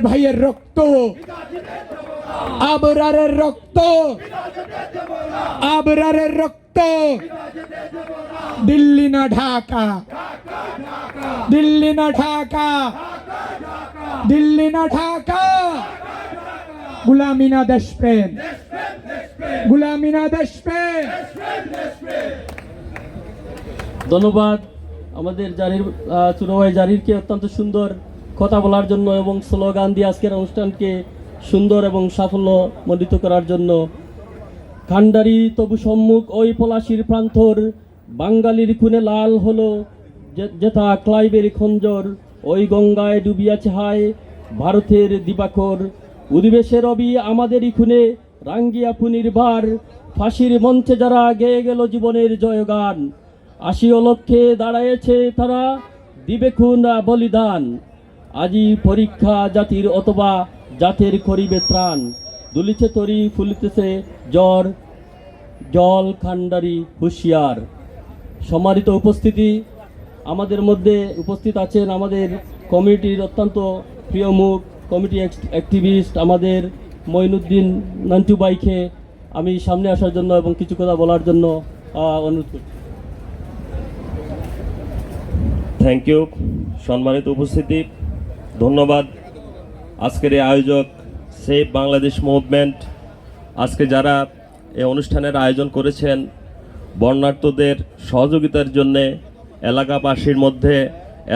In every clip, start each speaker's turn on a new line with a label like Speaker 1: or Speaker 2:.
Speaker 1: ভাইয়ের রক্ত। আবরারের রক্ত। আবরারের রক্ত। দিল্লি না ঢাকা। দিল্লি না ঢাকা। দিল্লি না ঢাকা। গুলামি না দেশপ্রেম। গুলামি না দেশপ্রেম।
Speaker 2: ধন্যবাদ। আমাদের জারির আহ, চুনাভাই জারিরকে অত্যন্ত সুন্দর। কথা বলার জন্য এবং স্লোগান দিয়ে আজকের অনুষ্ঠানকে সুন্দর এবং সাফল্যমণ্ডিত করার জন্য। খান্ডারি তবু সম্মুখ ওই পলাশির প্রান্তর, বাঙালির খুনে লাল হলো যেথা ক্লাইবের খঞ্জর, ওই গঙ্গায় ডুবিয়াছে হায় ভারতের দিবাকর। উদ্বেশের রবি আমাদেরই খুনে, রাঙ্গিয়া পুনির ভার, ফাঁসির মঞ্চে যারা গেয়ে গেল জীবনের জয়গান। আশি লক্ষ্যে দাঁড়ায়েছে তারা দিবে খুন বলিদান। আজি পরীক্ষা জাতির অথবা জাতের করিবে ত্রাণ। দুলিছে তরি, ফুলিতেছে জ্বর, জল খান্ডারি হুঁশিয়ার। সম্মানিত উপস্থিতি, আমাদের মধ্যে উপস্থিত আছেন আমাদের কমিটির অত্যন্ত প্রিয় মুখ, কমিটি অ্যাক্টিভিস্ট আমাদের মঈনুদ্দিন নান্টু বাইকে আমি সামনে আসার জন্য এবং কিছু কথা বলার জন্য অনুরোধ করছি
Speaker 3: থ্যাংক ইউ সম্মানিত উপস্থিতি ধন্যবাদ। আজকের এই আয়োজক সেভ বাংলাদেশ মুভমেন্ট। আজকে যারা এই অনুষ্ঠানের আয়োজন করেছেন, বর্ণার্থদের সহযোগিতার জন্যে, এলাকাবাসীর মধ্যে,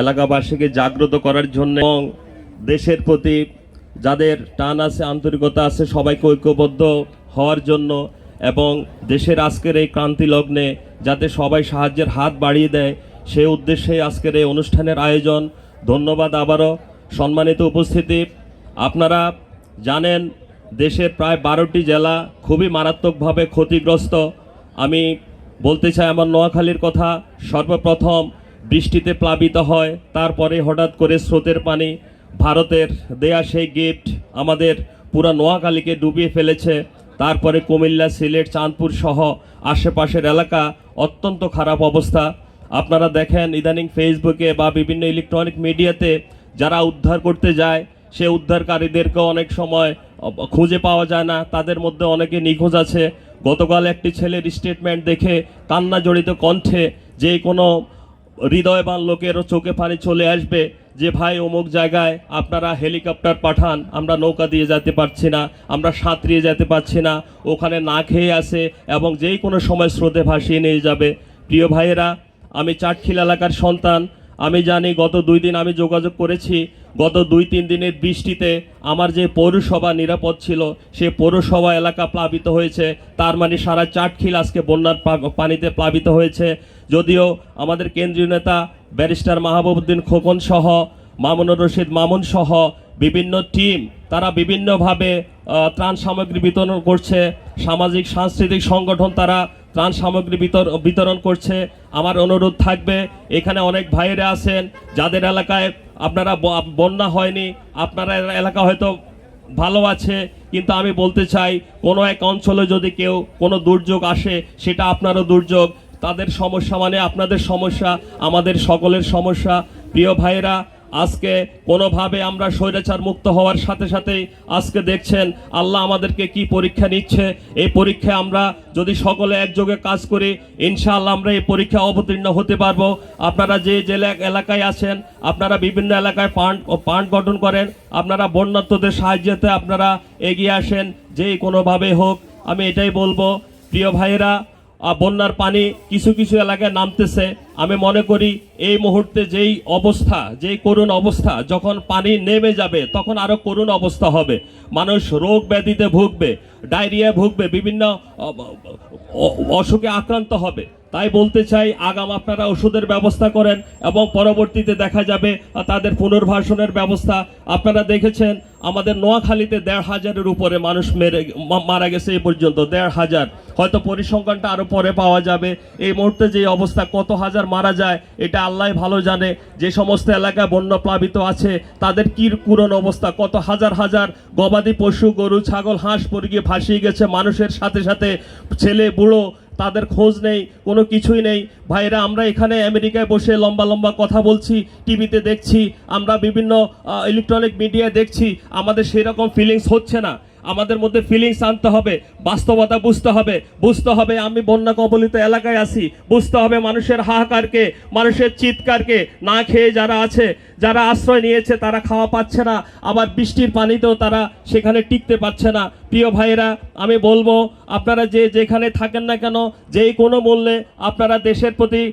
Speaker 3: এলাকাবাসীকে জাগ্রত করার জন্য এবং দেশের প্রতি যাদের টান আছে, আন্তরিকতা আছে, সবাইকে ঐক্যবদ্ধ হওয়ার জন্য এবং দেশের আজকের এই ক্রান্তি লগ্নে যাতে সবাই সাহায্যের হাত বাড়িয়ে দেয়, সেই উদ্দেশ্যে আজকের এই অনুষ্ঠানের আয়োজন। ধন্যবাদ আবারও। সম্মানিত উপস্থিতি, আপনারা জানেন দেশের প্রায় বারোটি জেলা খুবই মারাত্মকভাবে ক্ষতিগ্রস্ত। আমি বলতে চাই আমার নোয়াখালীর কথা, সর্বপ্রথম বৃষ্টিতে প্লাবিত হয়, তারপরে হঠাৎ করে স্রোতের পানি, ভারতের দেয়া সেই গিফট আমাদের পুরো নোয়াখালীকে ডুবিয়ে ফেলেছে। তারপরে কুমিল্লা, সিলেট, চাঁদপুর সহ আশেপাশের এলাকা অত্যন্ত খারাপ অবস্থা। আপনারা দেখেন ইদানিং ফেসবুকে বা বিভিন্ন ইলেকট্রনিক মিডিয়াতে যারা উদ্ধার করতে যায়, সে উদ্ধারকারীদেরকে অনেক সময় খুঁজে পাওয়া যায় না। তাদের মধ্যে অনেকে নিখোঁজ আছে। গতকাল একটি ছেলের স্টেটমেন্ট দেখে কান্না জড়িত কণ্ঠে যে কোনো হৃদয়বান লোকেরও চোখে পানি চলে আসবে যে, ভাই, অমুক জায়গায় আপনারা হেলিকপ্টার পাঠান, আমরা নৌকা দিয়ে যেতে পারছি না, আমরা সাঁতরিয়ে যেতে পারছি না, ওখানে না খেয়ে আসে এবং যেই কোনো সময় স্রোতে ভাসিয়ে নিয়ে যাবে। প্রিয় ভাইয়েরা, আমি চাটখিল এলাকার সন্তান আমি জানি গত দুই দিন আমি যোগাযোগ করেছি, গত দুই তিন দিনের বৃষ্টিতে আমার যে পৌরসভা নিরাপদ ছিল, সে পৌরসভা এলাকা প্লাবিত হয়েছে। তার মানে সারা চাটখিল আজকে বন্যার পানিতে প্লাবিত হয়েছে। যদিও আমাদের কেন্দ্রীয় নেতা ব্যারিস্টার মাহবুবুদ্দিন খোকন সহ, মামুনুর রশিদ মামুন সহ বিভিন্ন টিম, তারা বিভিন্নভাবে ত্রাণ সামগ্রী বিতরণ করছে। সামাজিক, সাংস্কৃতিক সংগঠন তারা ত্রাণ সামগ্রী বিতর- বিতরণ করছে। আমার অনুরোধ থাকবে, এখানে অনেক ভাইয়েরা আছেন, যাদের এলাকায় আপনারা বন্যা হয়নি, আপনারা এলাকা হয়তো ভালো আছে, কিন্তু আমি বলতে চাই, কোনো এক অঞ্চলে যদি কেউ কোনো দুর্যোগ আসে, সেটা আপনারও দুর্যোগ। তাদের সমস্যা মানে আপনাদের সমস্যা, আমাদের সকলের সমস্যা। প্রিয় ভাইয়েরা আজকে কোনোভাবে আমরা স্বৈরাচার মুক্ত হওয়ার সাথে সাথেই আজকে দেখছেন আল্লাহ আমাদেরকে কি পরীক্ষা নিচ্ছে। এই পরীক্ষায় আমরা যদি সকলে একযোগে কাজ করি, ইনশাআল্লাহ আমরা এই পরীক্ষা অবতীর্ণ হতে পারব। আপনারা যে যে এলাক- এলাকায় আছেন, আপনারা বিভিন্ন এলাকায় পান্ড পান্ড গঠন করেন। আপনারা বন্যার্থদের সাহায্যতে আপনারা এগিয়ে আসেন, যেই কোনোভাবে হোক। আমি এটাই বলব, প্রিয় ভাইয়েরা বন্যার পানি কিছু কিছু এলাকায় নামতেছে। আমি মনে করি এই মুহূর্তে যেই অবস্থা, যেই করুণ অবস্থা, যখন পানি নেমে যাবে, তখন আরও করুণ অবস্থা হবে। মানুষ রোগ ব্যাধিতে ভুগবে ডায়রিয়া ভুগবে, বিভিন্ন অসুখে আক্রান্ত হবে। তাই বলতে চাই, আগাম আপনারা ওষুধের ব্যবস্থা করেন এবং পরবর্তীতে দেখা যাবে তাদের পুনর্বাসনের ব্যবস্থা। আপনারা দেখেছেন, আমাদের নোয়াখালীতে দেড় হাজারের উপরে মানুষ মেরে মারা গেছে এই পর্যন্ত, দেড় হাজার। হয়তো পরিসংখ্যানটা আরও পরে পাওয়া যাবে। এই মুহূর্তে যে অবস্থা, কত হাজার মারা যায়, এটা আল্লাহ ভালো জানে। যে সমস্ত এলাকায় বন্য প্লাবিত আছে, তাদের কি পুরন অবস্থা, কত হাজার হাজার গবাদি পশু, গরু, ছাগল, হাঁস মুরগি ভাসিয়ে গেছে, মানুষের সাথে সাথে ছেলে, বুড়ো তাদের খোঁজ নেই, কোনো কিছুই নেই। ভাইরা, আমরা এখানে আমেরিকায় বসে লম্বা লম্বা কথা বলছি, টিভিতে দেখছি, আমরা বিভিন্ন ইলেকট্রনিক মিডিয়ায় দেখছি, আমাদের সেরকম ফিলিংস হচ্ছে না। আমাদের মধ্যে ফিলিংস আনতে হবে, বাস্তবতা বুঝতে হবে বুঝতে হবে আমি বন্যা কবলিত এলাকায় আছি, বুঝতে হবে মানুষের হাহাকারকে, মানুষের চিৎকারকে, না খেয়ে যারা আছে, যারা আশ্রয় নিয়েছে তারা খাওয়া পাচ্ছে না, আবার বৃষ্টির পানিতেও তারা সেখানে টিকতে পারছে না। প্রিয় ভাইয়েরা, আমি বলব, আপনারা যে যেখানে থাকেন না কেন, যেই কোনো মূল্যে আপনারা দেশের প্রতি